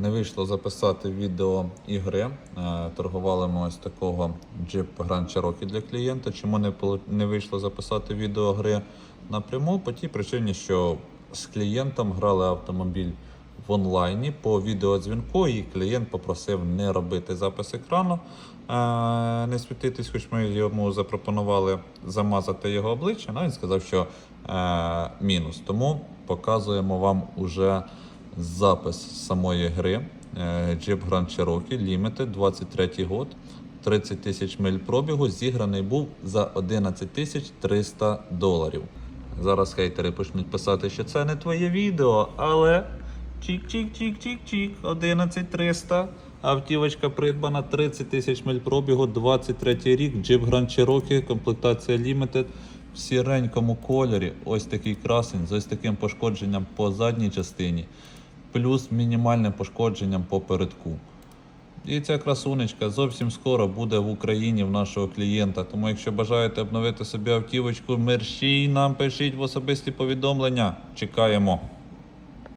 Не вийшло записати відео ігри. Е, Торгували ми ось такого Jeep Grand Cherokee для клієнта. Чому не, вийшло записати відео гри напряму? По тій причині, що з клієнтом грали автомобіль в онлайні по відеодзвінку, і клієнт попросив не робити запис екрану, е, не світитись, хоч ми йому запропонували замазати його обличчя. Ну, він сказав, що е, мінус. Тому показуємо вам уже запис самої гри. Е, Jeep Grand Cherokee Limited, 23 год, 30 тисяч миль пробігу. Зіграний був за 11 тисяч 300 доларів. Зараз хейтери почнуть писати, що це не твоє відео, але чик-чик-чик-чик-чик, 11 300. Автівочка придбана 30 тисяч миль пробігу, 23 рік, Jeep Grand Cherokee, комплектація Limited в сіренькому кольорі. Ось такий красень з ось таким пошкодженням по задній частині, плюс мінімальним пошкодженням по передку. І ця красунечка зовсім скоро буде в Україні в нашого клієнта. Тому, якщо бажаєте обновити собі автівочку, мерщій нам пишіть в особисті повідомлення. Чекаємо.